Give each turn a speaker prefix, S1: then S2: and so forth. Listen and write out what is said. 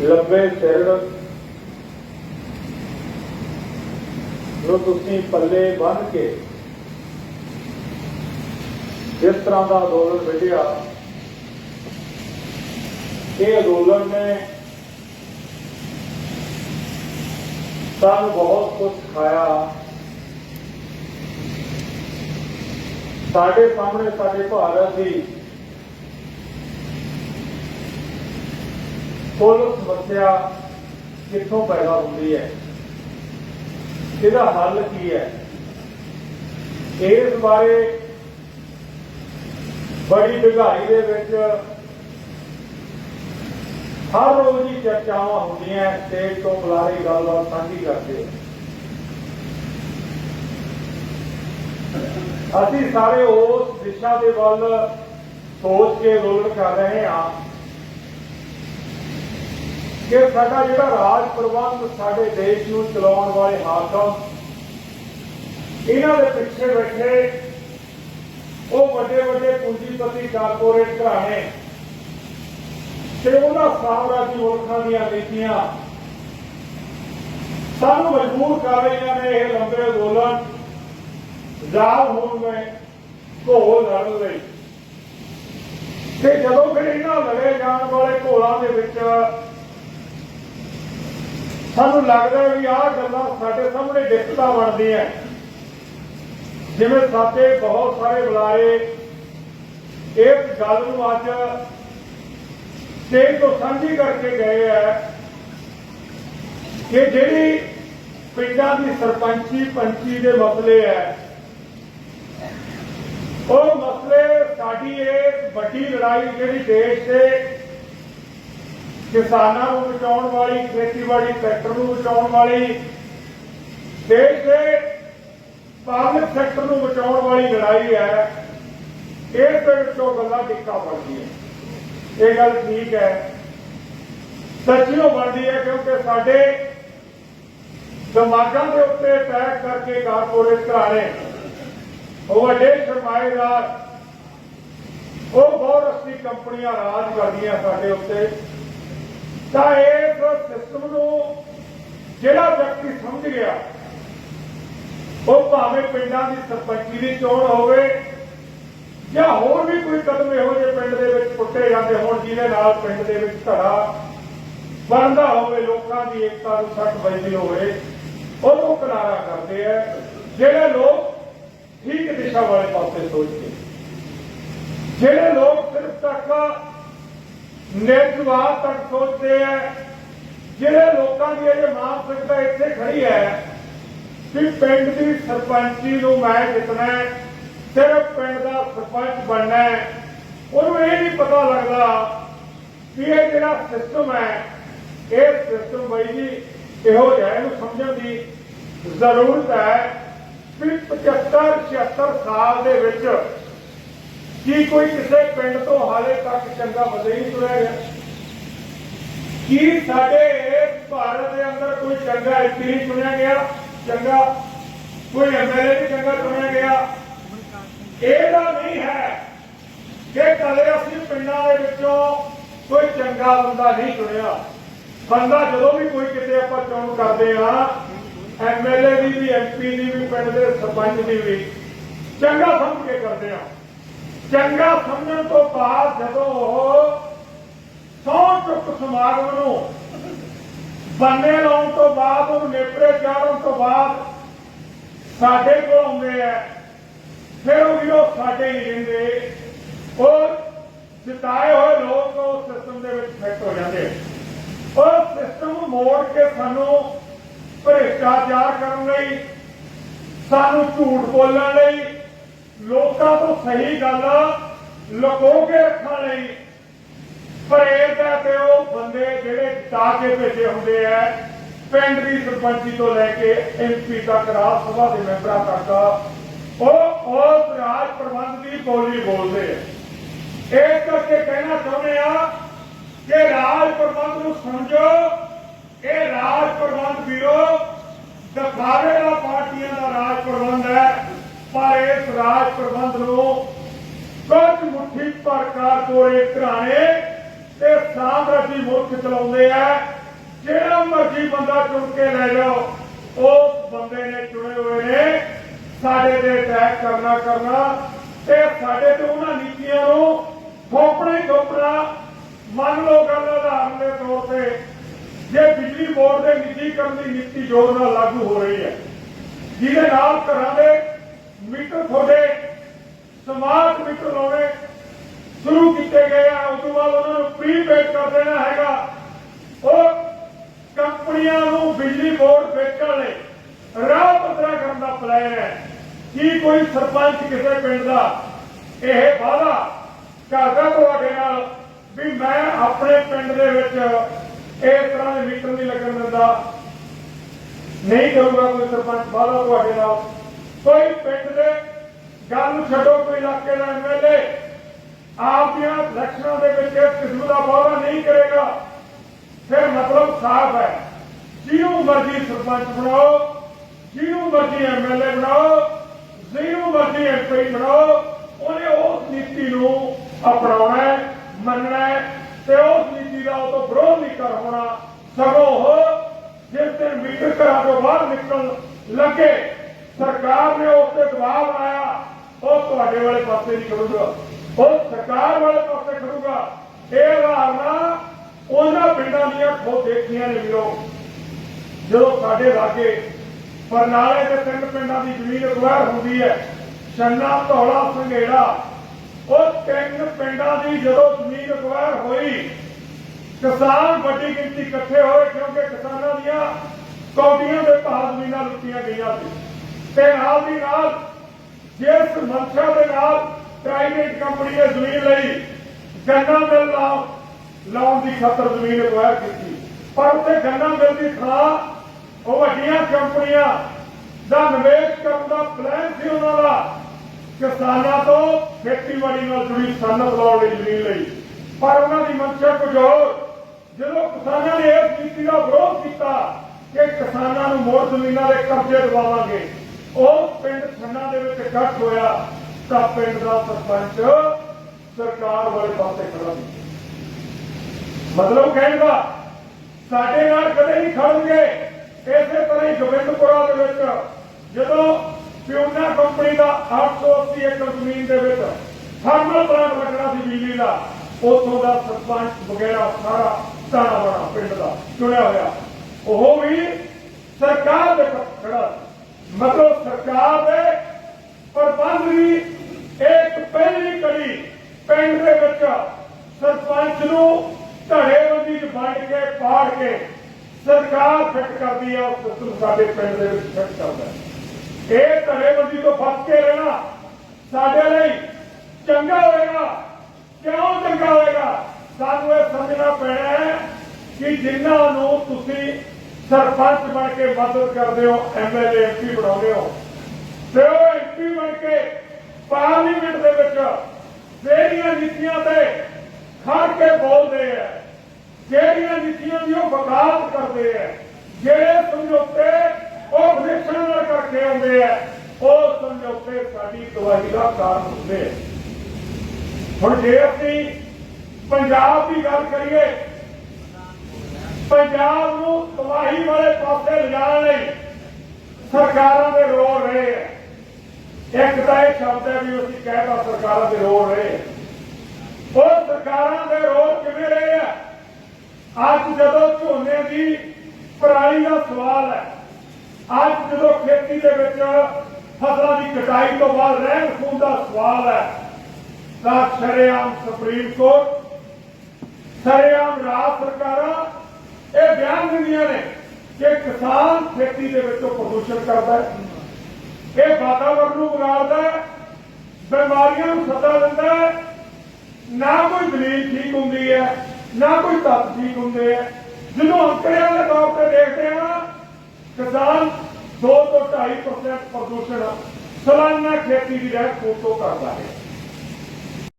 S1: ਲੰਬੇ ਸਿਰ। ਜੋ ਤੁਸੀਂ ਪੱਲੇ ਬੰਨ ਕੇ ਜਿਸ ਤਰ੍ਹਾਂ ਦਾ ਅੰਦੋਲਨ ਵਿੱਢਿਆ, ਇਹ ਅੰਦੋਲਨ ਨੇ ਸਾਨੂੰ ਬਹੁਤ ਕੁਝ ਸਿਖਾਇਆ। ਸਾਡੇ ਸਾਹਮਣੇ ਸਾਡੇ ਭਾਰਤ ਦੀ ਕੁੱਲ ਸਮੱਸਿਆ ਕਿੱਥੋਂ ਪੈਦਾ ਹੁੰਦੀ ਹੈ? ਇਹਦਾ ਹੱਲ ਕੀ ਹੈ? ਇਸ ਬਾਰੇ ਬੜੀ ਡੂੰਘਾਈ ਦੇ ਵਿੱਚ ਹਰ ਰੋਜ਼ ਦੀ ਚਰਚਾਵਾਂ ਹੁੰਦੀਆਂ ਸਟੇਜ ਤੋਂ ਬੁਲਾਰੇ ਗੱਲਬਾਤ ਸਾਂਝੀ ਕਰਦੇ ਅਸੀਂ ਸਾਰੇ ਉਸ ਦਿਸ਼ਾ ਦੇ ਵੱਲ ਸੋਚ ਕੇ ਅੰਦੋਲਨ ਕਰ ਰਹੇ ਹਾਂ ਕਿ ਸਾਡਾ ਜਿਹੜਾ ਰਾਜ ਪ੍ਰਬੰਧ ਸਾਡੇ ਦੇਸ਼ ਨੂੰ ਚਲਾਉਣ ਵਾਲੇ ਹਾਕਮ, ਇਹਨਾਂ ਦੇ ਪਿੱਛੇ ਬੈਠੇ ਉਹ ਵੱਡੇ ਵੱਡੇ ਪੂੰਜੀਪਤੀ ਕਾਰਪੋਰੇਟ ਘਰਾਣੇ ਤੇ ਉਹਨਾਂ ਸਾਮਰਾਜੀ ਮੁਲਕਾਂ ਦੀਆਂ ਨੀਤੀਆਂ। ਸਾਨੂੰ ਮਜਬੂਰ ਕਰ ਰਹੀਆਂ ਨੇ ਇਹ ਲੰਬੇ ਅੰਦੋਲਨ ਜਾਲ ਹੋਣ में ਘੋਲ ਲੜਨ ਲਈ। ਤੇ ਜਦੋਂ ਫਿਰ ਇਹਨਾਂ ਲੜੇ ਜਾਣ ਵਾਲੇ ਘੋਲਾਂ ਦੇ ਵਿੱਚ ਸਾਨੂੰ ਲੱਗਦਾ ਵੀ ਆਹ ਗੱਲਾਂ ਸਾਡੇ ਸਾਹਮਣੇ ਦਿੱਕਤਾਂ ਬਣਦੀਆਂ। ਜਿਵੇਂ ਸਾਡੇ ਬਹੁਤ ਸਾਰੇ ਬੁਲਾਰੇ ਇਸ ਗੱਲ ਨੂੰ ਅੱਜ ਸਟੇਜ ਤੋਂ ਸਾਂਝੀ ਕਰਕੇ ਗਏ ਆ ਕਿ ਜਿਹੜੀ ਪਿੰਡਾਂ ਦੀ ਸਰਪੰਚੀ ਪੰਚੀ ਦੇ ਮਸਲੇ ਹੈ ਉਹ ਮਸਲੇ ਸਾਡੀ ਇਹ ਵੱਡੀ ਲੜਾਈ ਜਿਹੜੀ ਦੇਸ਼ ਦੇ ਕਿਸਾਨਾਂ ਨੂੰ ਬਚਾਉਣ ਵਾਲੀ, ਖੇਤੀਬਾੜੀ ਸੈਕਟਰ ਨੂੰ ਬਚਾਉਣ ਵਾਲੀ, ਦੇਸ਼ ਦੇ ਪਾਬਲਿਕ ਸੈਕਟਰ ਨੂੰ ਬਚਾਉਣ ਵਾਲੀ ਲੜਾਈ ਹੈ ਇਸ ਦੇ ਵਿੱਚੋਂ ਗੱਲਾਂ ਟਿੱਕਾ ਬਣਦੀ ਹੈ ਇਹ ਗੱਲ ਠੀਕ ਹੈ। ਸੱਚੀਓ ਬਣਦੀ ਹੈ ਕਿਉਂਕਿ ਸਾਡੇ ਦਿਮਾਗਾਂ ਦੇ ਉੱਤੇ ਅਟੈਕ ਕਰਕੇ ਕਾਰਪੋਰੇਟ ਘਰਾਣੇ, ਉਹ ਵੱਡੇ ਸਰਮਾਏਦਾਰ, ਉਹ ਬਹੁਤ ਬਹੁਰਸਤੀ ਕੰਪਨੀਆਂ ਰਾਜ ਕਰਦੀਆਂ ਸਾਡੇ ਉੱਤੇ। ਤਾਂ ਇਸ ਸਿਸਟਮ ਨੂੰ ਜਿਹੜਾ ਵਿਅਕਤੀ ਸਮਝ ਗਿਆ, ਉਹ ਭਾਵੇਂ ਪਿੰਡਾਂ ਦੀ ਸਰਪੰਚੀ ਦੀ ਚੋਣ ਹੋਵੇ ਜਾਂ ਹੋਰ ਵੀ ਕੋਈ ਕਦਮ ਇਹੋ ਜਿਹੇ ਪਿੰਡ ਦੇ ਵਿੱਚ ਪੁੱਟੇ ਜਾਂਦੇ ਹੋਣ ਜਿਹਦੇ ਨਾਲ ਪਿੰਡ ਦੇ ਵਿੱਚ ਧੜਾ ਬਣਦਾ ਹੋਵੇ, ਲੋਕਾਂ ਦੀ ਏਕਤਾ ਨੂੰ ਸੱਟ ਵੱਜਦੀ ਹੋਵੇ, ਉਹਨੂੰ ਕਿਨਾਰਾ ਕਰਦੇ ਆ, ਜਿਹੜੇ ਲੋਕ ਠੀਕ ਦਿਸ਼ਾ ਵਾਲੇ ਪਾਸੇ ਸੋਚਦੇ ਜਿਹੜੇ ਲੋਕ ਸਿਰਫ ਤੱਕ ਨੇਤਵਾਦ ਤੱਕ ਸੋਚਦੇ ਆ। ਜਿਹੜੇ ਲੋਕਾਂ ਦੀ ਇਹ ਮਾਨਸਿਕਤਾ ਇੱਥੇ ਖੜੀ ਹੈ ਕਿ ਪਿੰਡ ਦੀ ਸਰਪੰਚੀ ਨੂੰ ਮੈਂ ਜਿੱਤਣਾ ਸਿਰਫ ਪਿੰਡ ਦਾ ਸਰਪੰਚ ਬਣਨਾ ਉਹਨੂੰ ਇਹ ਨਹੀਂ ਪਤਾ ਲੱਗਦਾ ਕਿ ਇਹ ਜਿਹੜਾ ਸਿਸਟਮ ਹੈ, ਇਹ ਸਿਸਟਮ ਬਈ ਜੀ ਇਹੋ ਜਿਹਾ ਇਹਨੂੰ ਸਮਝਣ ਦੀ ਜ਼ਰੂਰਤ ਹੈ ਕਿ 75 76 ਸਾਲ ਦੇ ਵਿੱਚ ਕੀ ਕੋਈ ਕਿਸੇ ਪਿੰਡ ਤੋਂ ਹਾਲੇ ਤੱਕ ਚੰਗਾ ਬੰਦਾ ਹੀ ਨਹੀਂ ਤੁਰਿਆ ਗਿਆ? ਕੀ ਸਾਡੇ ਭਾਰਤ ਦੇ ਅੰਦਰ ਕੋਈ ਚੰਗਾ ਐਮਪੀ ਨਹੀਂ ਚੁਣਿਆ ਗਿਆ? ਚੰਗਾ ਕੋਈ ਐਮਐਲਏ ਨਹੀਂ ਚੰਗਾ ਚੁਣਿਆ ਗਿਆ? ਇਹਦਾ ਨਹੀਂ ਹੈ ਕਿ ਕਦੇ ਅਸੀਂ ਪਿੰਡਾਂ ਦੇ ਵਿੱਚੋਂ ਕੋਈ ਚੰਗਾ ਬੰਦਾ ਨਹੀਂ ਚੁਣਿਆ ਬੰਦਾ ਜਦੋਂ ਵੀ ਕੋਈ ਕਿਤੇ ਆਪਾਂ ਚੋਣ ਕਰਦੇ ਆ ਐਮਐਲਏ ਦੀ ਵੀ ਐਮਪੀ ਦੀ ਵੀ, ਪਿੰਡ ਦੇ ਸਰਪੰਚ ਦੀ ਵੀ, ਚੰਗਾ ਸਮਝ ਕੇ ਕਰਦੇ ਆ ਚੰਗਾ ਸਮਝਣ ਤੋਂ ਬਾਅਦ ਜਦੋਂ ਉਹ ਸੌ ਚੁੱਕ ਸਮਾਗਮ ਨੂੰ ਬੰਨੇ ਲਾਉਣ ਤੋਂ ਬਾਅਦ, ਉਹਨੂੰ ਨੇਪਰੇ ਚਾੜਨ ਤੋਂ ਬਾਅਦ ਸਾਡੇ ਕੋਲ ਆਉਂਦੇ ਆ ਫਿਰ ਉਹ ਵੀ ਉਹ ਸਾਡੇ ਹੀ ਰਹਿੰਦੇ ਉਹ ਜਿਤਾਏ ਹੋਏ ਲੋਕ ਉਹ ਸਿਸਟਮ ਦੇ ਵਿੱਚ ਫਿੱਟ ਹੋ ਜਾਂਦੇ ਆ। ਉਹ ਸਿਸਟਮ ਮੋੜ ਕੇ ਸਾਨੂੰ ਭ੍ਰਿਸ਼ਟਾਚਾਰ ਕਰਨ ਲਈ, ਸਾਨੂੰ ਝੂਠ ਬੋਲਣ ਲਈ ਲੋਕਾਂ ਤੋਂ ਸਹੀ ਗੱਲ ਲੁਕੋ ਕੇ ਰੱਖਣ ਲਈ ਪ੍ਰੇਰਦਾ ਤੇ ਉਹ ਬੰਦੇ ਜਿਹੜੇ ਜਿਤਾ ਕੇ ਭੇਜੇ ਹੁੰਦੇ ਆ, ਪਿੰਡ ਦੀ ਸਰਪੰਚੀ ਤੋਂ ਲੈ ਕੇ ਐਮਪੀ ਤੱਕ, ਰਾਜ ਸਭਾ ਦੇ ਮੈਂਬਰਾਂ ਤੱਕ, ਉਹ ਉਸ ਰਾਜ ਪ੍ਰਬੰਧ ਦੀ ਬੋਲੀ ਬੋਲਦੇ ਆ। ਇਸ ਕਰਕੇ ਕਹਿਣਾ ਚਾਹੁੰਦੇ ਆ ਕਿ ਰਾਜ ਪ੍ਰਬੰਧ ਨੂੰ ਸਮਝੋ, ਇਹ ਰਾਜ ਪ੍ਰਬੰਧ ਵੀਰੋ ਦਖਾਵੇ ਦਾ ਰਾਜ ਪ੍ਰਬੰਧ ਹੈ ਪਰ ਇਸ ਰਾਜ ਪ੍ਰਬੰਧ ਨੂੰ ਕੁਝ ਮੁੱਠੀ ਭਰ ਕਾਰਪੋਰੇਟ ਘਰਾਣੇ ਤੇ ਸਾਮਰਾਜੀ ਮੁਲਕ ਚਲਾਉਂਦੇ ਆ। ਜਿਹੜਾ ਮਰਜ਼ੀ ਬੰਦਾ ਚੁਣ ਕੇ ਲੈ ਜਾਓ, ਉਸ ਬੰਦੇ ਨੇ ਚੁਣੇ ਹੋਏ ਨੇ ਸਾਡੇ ਤੇ ਅਟੈਕ ਕਰਨਾ ਕਰਨਾ ਤੇ ਸਾਡੇ ਤੇ ਉਹਨਾਂ ਨੀਤੀਆਂ ਨੂੰ ਥੋਪਣਾ ਹੀ ਥੋਪਣਾ। ਮੰਨ ਲਓ ਗੱਲ ਉਦਾਹਰਨ ਦੇ ਤੌਰ ਤੇ ਜੇ ਬਿਜਲੀ ਬੋਰਡ ਦੇ ਨਿੱਜੀਕਰਨ ਦੀ ਨੀਤੀ ਯੋਜਨਾ ਲਾਗੂ ਹੋ ਰਹੀ ਹੈ, ਜਿਹਦੇ ਨਾਲ ਘਰਾਂ ਦੇ ਮੀਟਰ ਤੁਹਾਡੇ ਸਮਾਰਟ ਮੀਟਰ ਲਾਉਣੇ ਸ਼ੁਰੂ ਕੀਤੇ ਗਏ ਆ। ਉਸ ਤੋਂ ਬਾਅਦ ਉਹਨਾਂ ਨੂੰ ਪ੍ਰੀਪੇਡ ਕਰ ਦੇਣਾ ਹੈਗਾ। ਉਹ ਕੰਪਨੀਆਂ ਨੂੰ ਬਿਜਲੀ ਬੋਰਡ ਵੇਚਣ ਲਈ ਰਾਹ ਪੱਧਰਾ ਕਰਨ ਦਾ ਪਲਾਨ ਹੈ। ਕੀ ਕੋਈ ਸਰਪੰਚ ਕਿਸੇ ਪਿੰਡ ਦਾ? ਇਹ ਵਾਅਦਾ ਕਰਦਾ ਤੁਹਾਡੇ ਨਾਲ ਵੀ ਮੈਂ ਆਪਣੇ ਪਿੰਡ ਦੇ ਵਿੱਚ ਇਸ ਤਰ੍ਹਾਂ ਦੇ ਮੀਟਰ ਨਹੀਂ ਲੱਗਣ ਦਿੰਦਾ। ਨਹੀਂ ਕਰੂਗਾ ਕੋਈ ਸਰਪੰਚ ਵਾਅਦਾ ਤੁਹਾਡੇ ਨਾਲ। ਕੋਈ ਪਿੰਡ ਦੇ ਗੱਲ ਨੂੰ ਛੱਡੋ ਕੋਈ ਇਲਾਕੇ ਦਾ ਐਮਐਲਏ ਆਪ ਦੀਆਂ ਇਲੈਕਸ਼ਨਾਂ ਦੇ ਵਿੱਚ ਇਸ ਕਿਸਮ ਦਾ ਵਾਅਦਾ ਨਹੀਂ ਕਰੇਗਾ। ਫਿਰ ਮਤਲਬ ਸਾਫ਼ ਹੈ। ਜਿਹਨੂੰ ਮਰਜ਼ੀ ਸਰਪੰਚ ਬਣਾਓ ਜਿਹਨੂੰ ਮਰਜ਼ੀ ਐਮਐਲਏ ਬਣਾਓ ਜਿਹਨੂੰ ਮਰਜ਼ੀ ਐਮਪੀ ਬਣਾਓ ਉਹਨੇ ਉਸ ਨੀਤੀ ਨੂੰ ਅਪਣਾਉਣਾ ਹੈ, ਮੰਨਣਾ ਹੈ ਤੇ ਉਸ ਨੀਤੀ ਦਾ ਉਹ ਤੋਂ ਵਿਰੋਧ ਨਹੀਂ ਕਰ ਹੋਣਾ। ਸਗੋਂ ਉਹ ਜਿਸ ਦਿਨ ਮੀਟਰ ਘਰਾਂ ਤੋਂ ਬਾਹਰ ਨਿਕਲਣ ਲੱਗੇ। ਸਰਕਾਰ ਨੇ ਉਸ ਤੇ ਦਬਾਅ ਬਣਾਇਆ ਉਹ ਤੁਹਾਡੇ ਵਾਲੇ ਪਾਸੇ ਨਹੀਂ ਖੜੂਗਾ। ਉਹ ਸਰਕਾਰ ਵਾਲੇ ਪਾਸੇ ਖੜੂਗਾ। ਇਹ ਧਾਰਨਾ ਉਹਨਾਂ ਪਿੰਡਾਂ ਦੀਆਂ ਖੋ ਦੇਖੀਆਂ ਨੇ ਵੀਰੋ। ਜਦੋਂ ਸਾਡੇ ਲਾਗੇ ਪਰਨਾਲੇ ਦੇ ਤਿੰਨ ਪਿੰਡਾਂ ਦੀ ਜ਼ਮੀਨ ਅਗਵਾਰ ਹੁੰਦੀ ਹੈ, ਛੰਨਾ, ਧੌਲਾ, ਸੰਘੇੜਾ, ਉਹ ਤਿੰਨ ਪਿੰਡਾਂ ਦੀ ਜਦੋਂ ਜ਼ਮੀਨ ਅਗਵਾਰ ਹੋਈ, ਕਿਸਾਨ ਵੱਡੀ ਗਿਣਤੀ ਇਕੱਠੇ ਹੋਏ ਕਿਉਂਕਿ ਕਿਸਾਨਾਂ ਦੀਆਂ ਕੌਡੀਆਂ ਦੇ ਭਾਅ ਜ਼ਮੀਨਾਂ ਲੁੱਟੀਆਂ ਗਈਆਂ ਸੀ। ਤੇ ਨਾਲ ਦੀ ਨਾਲ ਜਿਸ ਮਨਸ਼ਾ ਦੇ ਨਾਲ ਪ੍ਰਾਈਵੇਟ ਕੰਪਨੀ ਨੇ ਜ਼ਮੀਨ ਲਈ, ਗੰਨਾ ਮਿਲ ਲਾਉਣ ਦੀ ਖਾਤਰ ਜ਼ਮੀਨ ਅਗਵਾਰ ਕੀਤੀ। ਪਰ ਉੱਥੇ ਗੰਨਾ ਮਿਲ ਦੀ ਥਾਂ, ਉਹ ਵੱਡੀਆਂ ਕੰਪਨੀਆਂ ਦਾ ਨਿਵੇਸ਼ ਕਰਨ ਦਾ ਪਲਾਨ ਸੀ ਉਹਨਾਂ ਦਾ। ਕਿਸਾਨਾਂ ਤੋਂ ਖੇਤੀਬਾੜੀ ਨਾਲ ਜੁੜੀ ਸਨਅਤ ਲਾਉਣ ਲਈ ਜ਼ਮੀਨ ਲਈ। ਪਰ ਉਹਨਾਂ ਦੀ ਮਨਸ਼ਾ ਕੁਝ ਹੋਰ ਜਦੋਂ ਕਿਸਾਨਾਂ ਨੇ ਇਸ ਨੀਤੀ ਦਾ ਵਿਰੋਧ ਕੀਤਾ ਕਿ ਕਿਸਾਨਾਂ ਨੂੰ ਮੋੜ ਜ਼ਮੀਨਾਂ ਦੇ ਕਬਜ਼ੇ ਦਿਵਾਵਾਂਗੇ ਉਹ ਪਿੰਡ ਖੰਨਾ ਦੇ ਵਿੱਚ ਇਕੱਠ ਹੋਇਆ, ਤਾਂ ਪਿੰਡ ਦਾ ਸਰਪੰਚ ਸਰਕਾਰ ਵਾਲੇ ਪਾਸੇ ਖੜਾ ਸੀ। ਮਤਲਬ ਕਹਿੰਦਾ ਸਾਡੇ ਨਾਲ ਕਦੇ ਨਹੀਂ ਖੜਨਗੇ। ਇਸੇ ਤਰ੍ਹਾਂ ਹੀ ਗੋਬਿੰਦਪੁਰਾ ਦੇ ਵਿੱਚ, ਜਦੋਂ ਪਿਉਨਾ ਕੰਪਨੀ ਦਾ 880 ਏਕੜ ਜ਼ਮੀਨ ਦੇ ਵਿੱਚ ਥਰਮਲ ਪਲਾਂਟ ਲੱਗਣਾ ਸੀ ਬਿਜਲੀ ਦਾ, ਉਥੋਂ ਦਾ ਸਰਪੰਚ ਵਗੈਰਾ ਸਾਰਾ ਤਾਣਾ ਬਣਾ ਪਿੰਡ ਦਾ ਚੁਣਿਆ ਹੋਇਆ। ਉਹ ਵੀ ਸਰਕਾਰ ਦੇ ਖੜਾ ਸੀ। ਮਤਲਬ ਸਰਕਾਰ ਦੇ ਪ੍ਰਬੰਧ ਵੀ ਇੱਕ ਪਹਿਲੀ ਕੜੀ ਪਿੰਡ ਦੇ ਵਿੱਚ ਸਰਪੰਚ ਨੂੰ ਧੜੇਬੰਦੀ ਚ ਵੰਡ ਕੇ, ਪਾੜ ਕੇ ਸਰਕਾਰ ਫਿੱਟ ਕਰਦੀ ਹੈ ਉਸ ਸਿਸਟਮ ਸਾਡੇ ਪਿੰਡ ਦੇ ਵਿੱਚ ਫਿੱਟ ਕਰਦਾ। ਇਹ ਧੜੇਬੰਦੀ ਤੋਂ ਫਸ ਕੇ ਰਹਿਣਾ ਸਾਡੇ ਲਈ ਚੰਗਾ ਹੋਏਗਾ। ਕਿਉਂ ਚੰਗਾ ਹੋਏਗਾ? ਸਾਨੂੰ ਇਹ ਸਮਝਣਾ ਪੈਣਾ ਹੈ ਕਿ ਜਿਨ੍ਹਾਂ ਨੂੰ ਤੁਸੀਂ ਸਰਪੰਚ ਬਣ ਕੇ ਮਦਦ ਕਰਦੇ ਹੋ ਐਮਐਲਏ ਐਮਪੀ ਬਣਾਉਂਦੇ ਹੋ। ਤੇ ਉਹ ਐਮਪੀ ਬਣ ਕੇ ਪਾਰਲੀਮੈਂਟ ਦੇ ਵਿੱਚ ਜਿਹੜੀਆਂ ਨੀਤੀਆਂ ਤੇ ਖੜ ਕੇ ਬੋਲਦੇ ਆ, ਜਿਹੜੀਆਂ ਨੀਤੀਆਂ ਦੀ ਉਹ ਵਕਾਲਤ ਕਰਦੇ ਆ, ਜਿਹੜੇ ਸਮਝੌਤੇ ਉਹ ਵਿਦੇਸ਼ਾਂ ਨਾਲ ਕਰਕੇ ਆਉਂਦੇ ਆ, ਉਹ ਸਮਝੌਤੇ ਸਾਡੀ ਗਵਾਹੀ ਦਾ ਕਾਰਨ ਹੁੰਦੇ ਆ। ਹੁਣ ਜੇ ਅਸੀਂ ਪੰਜਾਬ ਦੀ ਗੱਲ ਕਰੀਏ, ਪੰਜਾਬ ਨੂੰ ਵਾਲੇ ਲਿਜਾਣ ਲਈ ਸਰਕਾਰਾਂ ਦੇ ਰੋਲ ਰਹੇ ਆ। ਇੱਕ ਤਾਂ ਇਹ ਸ਼ਬਦ ਹੈ ਵੀ ਅਸੀਂ ਕਹਿਤਾ ਸਰਕਾਰਾਂ ਦੇ ਰੋਲ ਰਹੇ ਉਹ ਸਰਕਾਰਾਂ ਦੇ ਰੋਲ ਕਿਵੇਂ ਰਹੇ ਆ? ਅੱਜ ਜਦੋਂ ਝੋਨੇ ਦੀ ਪਰਾਲੀ ਦਾ ਸਵਾਲ ਹੈ, ਅੱਜ ਜਦੋਂ ਖੇਤੀ ਦੇ ਵਿੱਚ ਫਸਲਾਂ ਦੀ ਕਟਾਈ ਤੋਂ ਬਾਅਦ ਰਹਿਣ ਖੂਨ ਦਾ ਸਵਾਲ ਹੈ, ਤਾਂ ਸ਼ਰੇਆਮ ਸੁਪਰੀਮ ਕੋਰਟ, ਸਰੇਆਮ ਰਾਜ ਸਰਕਾਰਾਂ ਇਹ ਬਿਆਨ ਦਿੰਦੀਆਂ ਨੇ ਕਿ ਕਿਸਾਨ ਖੇਤੀ ਦੇ ਵਿੱਚੋਂ ਪ੍ਰਦੂਸ਼ਣ ਕਰਦਾ ਹੈ, ਇਹ ਵਾਤਾਵਰਣ ਨੂੰ ਵਿਗਾੜਦਾ ਹੈ, ਬਿਮਾਰੀਆਂ ਨੂੰ ਸੱਦਾ ਦਿੰਦਾ ਹੈ, ਨਾ ਕੋਈ ਦਲੀਲ ਠੀਕ ਹੁੰਦੀ ਹੈ, ਨਾ ਕੋਈ ਤੱਤ ਠੀਕ ਹੁੰਦੇ ਹੈ। ਜਦੋਂ ਅੰਕੜਿਆਂ ਦੇ ਤੌਰ ਤੇ ਦੇਖਦੇ ਹਾਂ, ਕਿਸਾਨ 2 ਤੋਂ 2.5% ਪ੍ਰਦੂਸ਼ਣ ਸਾਲਾਨਾ ਖੇਤੀ ਦੀ ਰਹਿ ਖੂਬ ਤੋਂ ਕਰਦਾ ਹੈ।